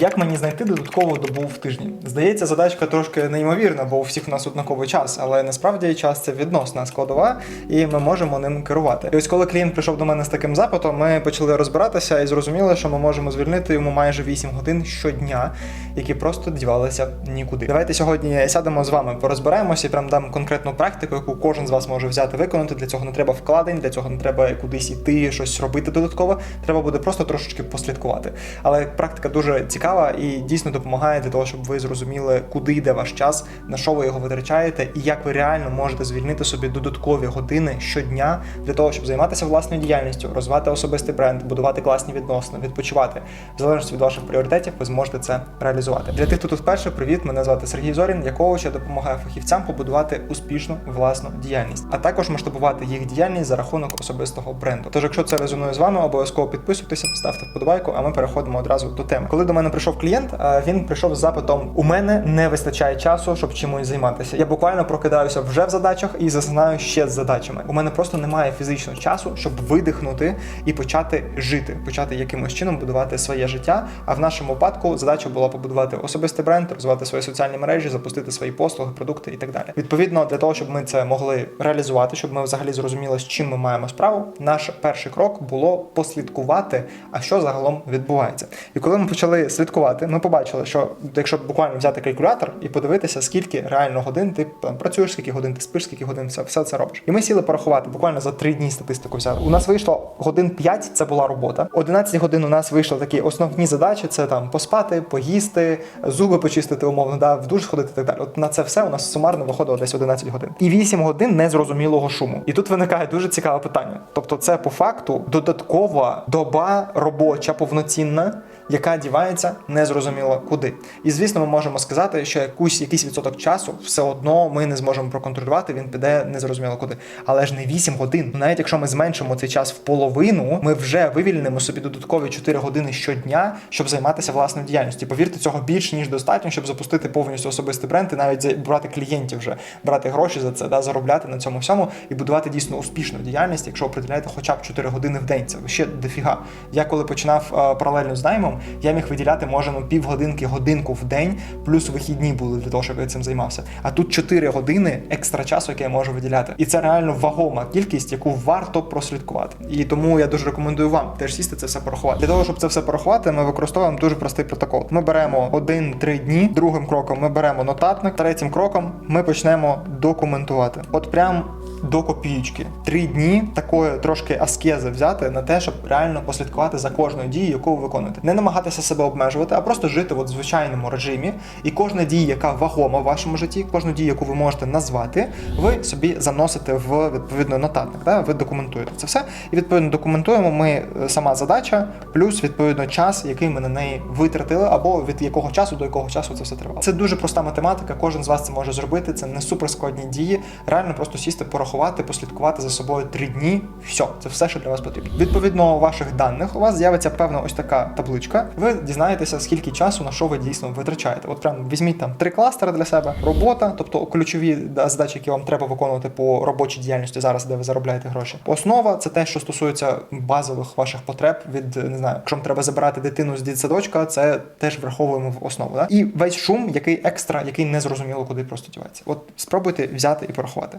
Як мені знайти додаткову добу в тижні? Здається, задачка трошки неймовірна, бо у всіх у нас однаковий час, але насправді час це відносна складова, і ми можемо ним керувати. І ось коли клієнт прийшов до мене з таким запитом, ми почали розбиратися і зрозуміли, що ми можемо звільнити йому майже 8 годин щодня, які просто дівалися нікуди. Давайте сьогодні сядемо з вами, порозбираємося і прям дам конкретну практику, яку кожен з вас може взяти виконати. Для цього не треба вкладень, для цього не треба кудись іти, щось робити додатково. Треба буде просто трошечки послідкувати. Але практика дуже цікава і дійсно допомагає для того, щоб ви зрозуміли, куди йде ваш час, на що ви його витрачаєте, і як ви реально можете звільнити собі додаткові години щодня для того, щоб займатися власною діяльністю, розвивати особистий бренд, будувати класні відносини, відпочивати. В залежності від ваших пріоритетів, ви зможете це реалізувати. Для тих, хто тут вперше, привіт, мене звати Сергій Зорін, я коуч, я допомагаю фахівцям побудувати успішну власну діяльність, а також масштабувати їх діяльність за рахунок особистого бренду. Тож, якщо це резонує з вами, обов'язково підписуйтеся, ставте вподобайку, а ми переходимо одразу до теми. Коли до мене прийшов клієнт, він прийшов з запитом: у мене не вистачає часу, щоб чимось займатися. Я буквально прокидаюся вже в задачах і засинаю ще з задачами. У мене просто немає фізичного часу, щоб видихнути і почати жити, почати якимось чином будувати своє життя. А в нашому випадку задача була побудувати особистий бренд, розвивати свої соціальні мережі, запустити свої послуги, продукти і так далі. Відповідно, для того, щоб ми це могли реалізувати, щоб ми взагалі зрозуміли, з чим ми маємо справу. Наш перший крок було послідкувати, а що загалом відбувається. І коли ми почали слідкувати, ми побачили, що якщо буквально взяти калькулятор і подивитися, скільки реально годин ти там працюєш, скільки годин ти спиш, скільки годин все, все це робиш. І ми сіли порахувати буквально за три дні статистику взяли. У нас вийшло годин 5, це була робота. 11 годин у нас вийшли такі основні задачі: це там поспати, поїсти, зуби почистити, умовно, да, в душ сходити і так далі. От на це все у нас сумарно виходило десь 11 годин. І 8 годин незрозумілого шуму. І тут виникає дуже цікаве питання. Тобто, це по факту додаткова доба робоча, повноцінна. Яка дівається незрозуміло куди, і звісно, ми можемо сказати, що якусь якийсь відсоток часу все одно ми не зможемо проконтролювати. Він піде незрозуміло куди. Але ж не 8 годин. Навіть якщо ми зменшимо цей час в половину, ми вже вивільнимо собі додаткові 4 години щодня, щоб займатися власною діяльністю. Повірте, цього більше ніж достатньо, щоб запустити повністю особистий бренд і навіть брати клієнтів вже брати гроші за це, да, заробляти на цьому всьому і будувати дійсно успішну діяльність, якщо ви приділяєте хоча б 4 години в день. Це ще дофіга. Я коли починав паралельно з наймом, я міг виділяти може ну, півгодинки, годинку в день, плюс вихідні були для того, щоб я цим займався. А тут 4 години екстра часу, яке я можу виділяти. І це реально вагома кількість, яку варто прослідкувати. І тому я дуже рекомендую вам теж сісти це все порахувати. Для того, щоб це все порахувати, ми використовуємо дуже простий протокол. Ми беремо 1-3 дні. Другим кроком ми беремо нотатник. Третім кроком ми почнемо документувати. От прям до копієчки. Три дні такої трошки аскези взяти на те, щоб реально послідкувати за кожною дією, яку ви виконуєте. Не намагатися себе обмежувати, а просто жити в звичайному режимі. І кожна дія, яка вагома в вашому житті, кожну дію, яку ви можете назвати, ви собі заносите в відповідно нотатник. Да? Ви документуєте це все. І відповідно документуємо ми е, сама задача, плюс відповідно час, який ми на неї витратили, або від якого часу до якого часу це все тривало. Це дуже проста математика. Кожен з вас це може зробити. Це не суперскладні дії. Реально просто сісти, порахувати, послідкувати за собою три дні. Все, це все, що для вас потрібно. Відповідно ваших даних у вас з'явиться певна ось така табличка. Ви дізнаєтеся, скільки часу на що ви дійсно витрачаєте. От прям візьміть там три кластери для себе: робота, тобто ключові задачі, які вам треба виконувати по робочій діяльності зараз, де ви заробляєте гроші. Основа це те, що стосується базових ваших потреб від не знаю, якщо вам треба забирати дитину з дитсадочка, це теж враховуємо в основу. Да? І весь шум, який екстра, який не зрозуміло куди просто дівається. От спробуйте взяти і порахувати.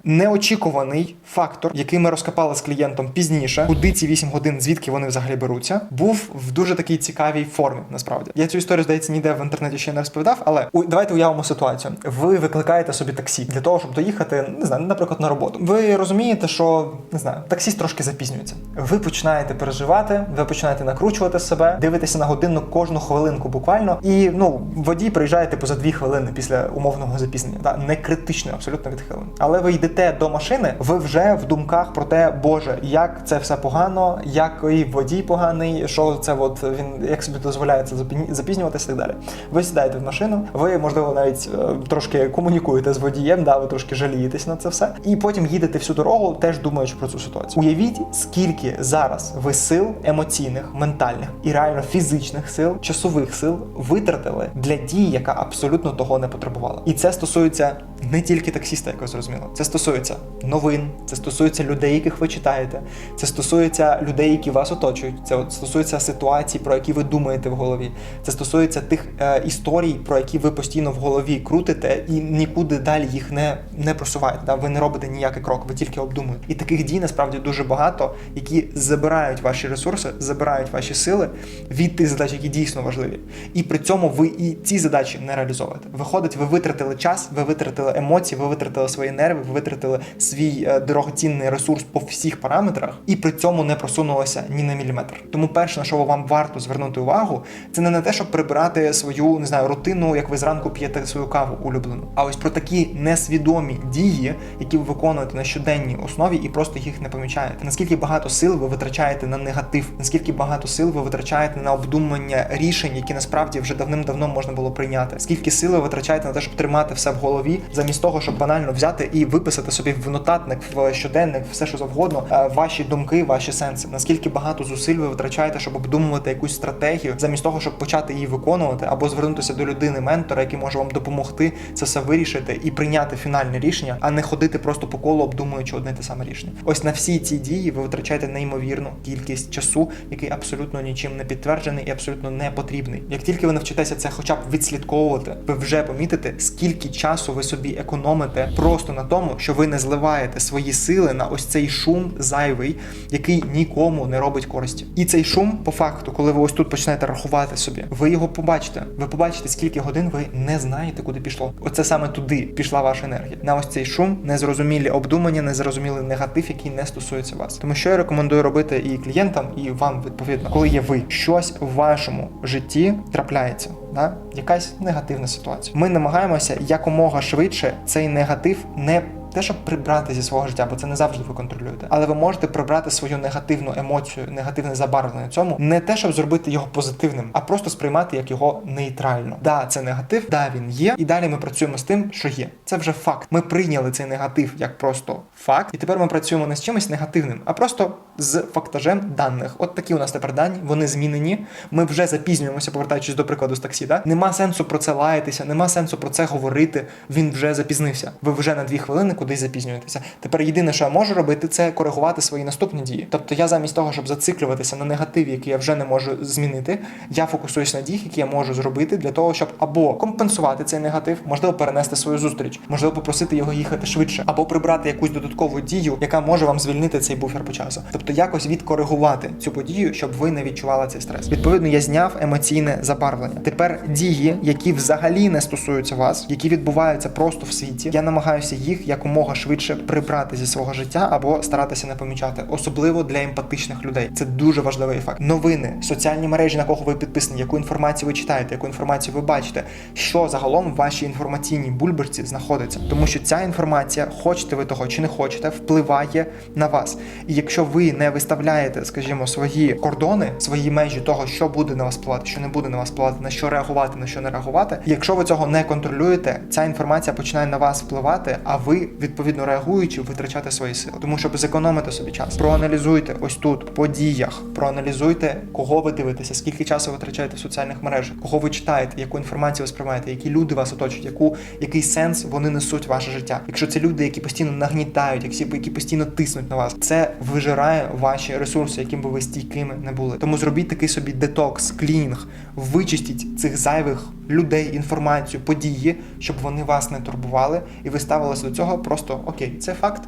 Неочікуваний фактор, який ми розкопали з клієнтом пізніше, куди ці 8 годин, звідки вони взагалі беруться, був в дуже такій цікавій формі. Насправді я цю історію здається ніде в інтернеті ще не розповідав. Але давайте уявимо ситуацію. Ви викликаєте собі таксі для того, щоб доїхати, не знаю, наприклад, на роботу. Ви розумієте, що не знаю, таксіст трошки запізнюється. Ви починаєте переживати, ви починаєте накручувати себе, дивитеся на годинник кожну хвилинку буквально. І ну водій приїжджає типу за дві хвилини після умовного запізнення. Да? Не критично, абсолютно відхилено. Але ви йдете до машини, ви вже в думках про те, Боже, як це все погано, який водій поганий, що це от він як собі дозволяє це запізнюватися і так далі. Ви сідаєте в машину, ви можливо навіть е, трошки комунікуєте з водієм, да, ви трошки жалієтесь на це все, і потім їдете всю дорогу, теж думаючи про цю ситуацію. Уявіть, скільки зараз ви сил емоційних, ментальних і реально фізичних сил, часових сил витратили для дії, яка абсолютно того не потребувала. І це стосується не тільки таксіста, як ви зрозуміли. Це стосується новин, це стосується людей, яких ви читаєте, це стосується людей, які вас оточують. Це стосується ситуацій, про які ви думаєте в голові. Це стосується тих е, історій, про які ви постійно в голові крутите і нікуди далі їх не, не просуваєте. Да? Ви не робите ніякий крок, ви тільки обдумуєте. І таких дій насправді дуже багато, які забирають ваші ресурси, забирають ваші сили від тих задач, які дійсно важливі. І при цьому ви і ці задачі не реалізовуєте. Виходить, ви витратили час, ви витратили емоції, ви витратили свої нерви, ви витратили свій е, дорогоцінний ресурс по всіх параметрах, і при цьому не просунулося ні на міліметр. Тому перше, на що вам варто звернути увагу, це не на те, щоб прибирати свою не знаю рутину, як ви зранку п'єте свою каву улюблену, а ось про такі несвідомі дії, які ви виконуєте на щоденній основі, і просто їх не помічаєте. Наскільки багато сил ви витрачаєте на негатив, наскільки багато сил ви витрачаєте на обдумання рішень, які насправді вже давним-давно можна було прийняти. Скільки сил ви витрачаєте на те, щоб тримати все в голові, замість того, щоб банально взяти і виписати собі в нотатник, в щоденник, все що завгодно, е, ваші думки, ваші сенси. Наскільки багато зусиль ви витрачаєте, щоб обдумувати якусь стратегію, замість того, щоб почати її виконувати, або звернутися до людини ментора, який може вам допомогти це все вирішити і прийняти фінальне рішення, а не ходити просто по колу, обдумуючи одне те саме рішення. Ось на всі ці дії ви витрачаєте неймовірну кількість часу, який абсолютно нічим не підтверджений і абсолютно не потрібний. Як тільки ви навчитеся це, хоча б відслідковувати, ви вже помітите, скільки часу ви собі економите просто на тому, що ви не зливаєте свої сили на ось цей шум зайвий, який нікому не робить користі. І цей шум, по факту, коли ви ось тут почнете рахувати собі, ви його побачите. Ви побачите, скільки годин ви не знаєте, куди пішло. Оце саме туди пішла ваша енергія. На ось цей шум, незрозумілі обдумання, незрозумілий негатив, який не стосується вас. Тому що я рекомендую робити і клієнтам, і вам відповідно, коли є ви щось в вашому житті трапляється. Да? Якась негативна ситуація. Ми намагаємося якомога швидше цей негатив не те, щоб прибрати зі свого життя, бо це не завжди ви контролюєте. Але ви можете прибрати свою негативну емоцію, негативне забарвлення цьому, не те, щоб зробити його позитивним, а просто сприймати як його нейтрально. Да, це негатив, да, він є, і далі ми працюємо з тим, що є. Це вже факт. Ми прийняли цей негатив як просто факт, і тепер ми працюємо не з чимось негативним, а просто з фактажем даних. От такі у нас тепер дані, вони змінені. Ми вже запізнюємося, повертаючись до прикладу з таксі. Да? Нема сенсу про це лаятися, нема сенсу про це говорити. Він вже запізнився. Ви вже на дві хвилини кудись запізнюєтеся. Тепер єдине, що я можу робити, це коригувати свої наступні дії. Тобто я замість того, щоб зациклюватися на негативі, який я вже не можу змінити, я фокусуюсь на діях, які я можу зробити для того, щоб або компенсувати цей негатив, можливо, перенести свою зустріч, можливо, попросити його їхати швидше, або прибрати якусь додаткову дію, яка може вам звільнити цей буфер по часу. Тобто якось відкоригувати цю подію, щоб ви не відчували цей стрес. Відповідно, я зняв емоційне забарвлення. Тепер дії, які взагалі не стосуються вас, які відбуваються просто в світі, я намагаюся їх якомога швидше прибрати зі свого життя або старатися не помічати, особливо для емпатичних людей. Це дуже важливий факт. Новини, соціальні мережі, на кого ви підписані, яку інформацію ви читаєте, яку інформацію ви бачите, що загалом в вашій інформаційній бульбашці знаходиться, тому що ця інформація, хочете ви того чи не хочете, впливає на вас. І якщо ви не виставляєте, скажімо, свої кордони, свої межі того, що буде на вас впливати, що не буде на вас впливати, на що реагувати, на що не реагувати. Якщо ви цього не контролюєте, ця інформація починає на вас впливати, а ви відповідно реагуючи, витрачати свої сили. Тому щоб зекономити собі час, проаналізуйте ось тут по діях, проаналізуйте, кого ви дивитеся, скільки часу ви витрачаєте в соціальних мережах, кого ви читаєте, яку інформацію ви сприймаєте, які люди вас оточують, яку який сенс вони несуть в ваше життя. Якщо це люди, які постійно нагнітають, які, які постійно тиснуть на вас, це вижирає ваші ресурси, яким би ви стійкими не були. Тому зробіть такий собі детокс, клінінг, вичистіть цих зайвих людей, інформацію, події, щоб вони вас не турбували, і ви ставилися до цього просто окей, це факт.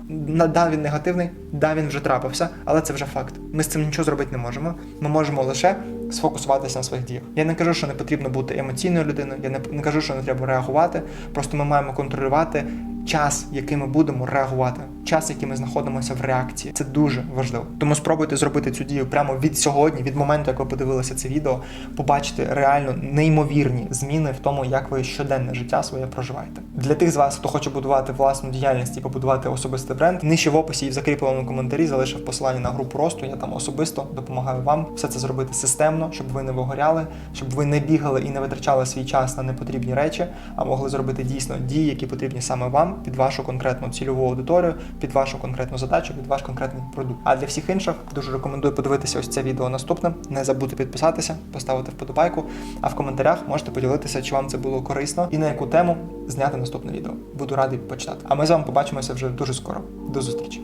Да, він негативний, да, він вже трапився, але це вже факт. Ми з цим нічого зробити не можемо. Ми можемо лише сфокусуватися на своїх діях. Я не кажу, що не потрібно бути емоційною людиною, я не, не кажу, що не треба реагувати. Просто ми маємо контролювати час, який ми будемо реагувати, час, який ми знаходимося в реакції. Це дуже важливо. Тому спробуйте зробити цю дію прямо від сьогодні, від моменту, як ви подивилися це відео, побачити реально неймовірні зміни в тому, як ви щоденне життя своє проживаєте. Для тих з вас, хто хоче будувати власну діяльність і побудувати особистий бренд, нижче в описі і в закріпленому коментарі залишив посилання на групу росту. Я там особисто допомагаю вам все це зробити системно, щоб ви не вигоряли, щоб ви не бігали і не витрачали свій час на непотрібні речі, а могли зробити дійсно дії, які потрібні саме вам під вашу конкретну цільову аудиторію, під вашу конкретну задачу, під ваш конкретний продукт. А для всіх інших дуже рекомендую подивитися ось це відео наступне. Не забудьте підписатися, поставити вподобайку. А в коментарях можете поділитися, чи вам це було корисно і на яку тему зняти наступне відео. Буду радий почитати. А ми з вами побачимося вже дуже скоро. До зустрічі.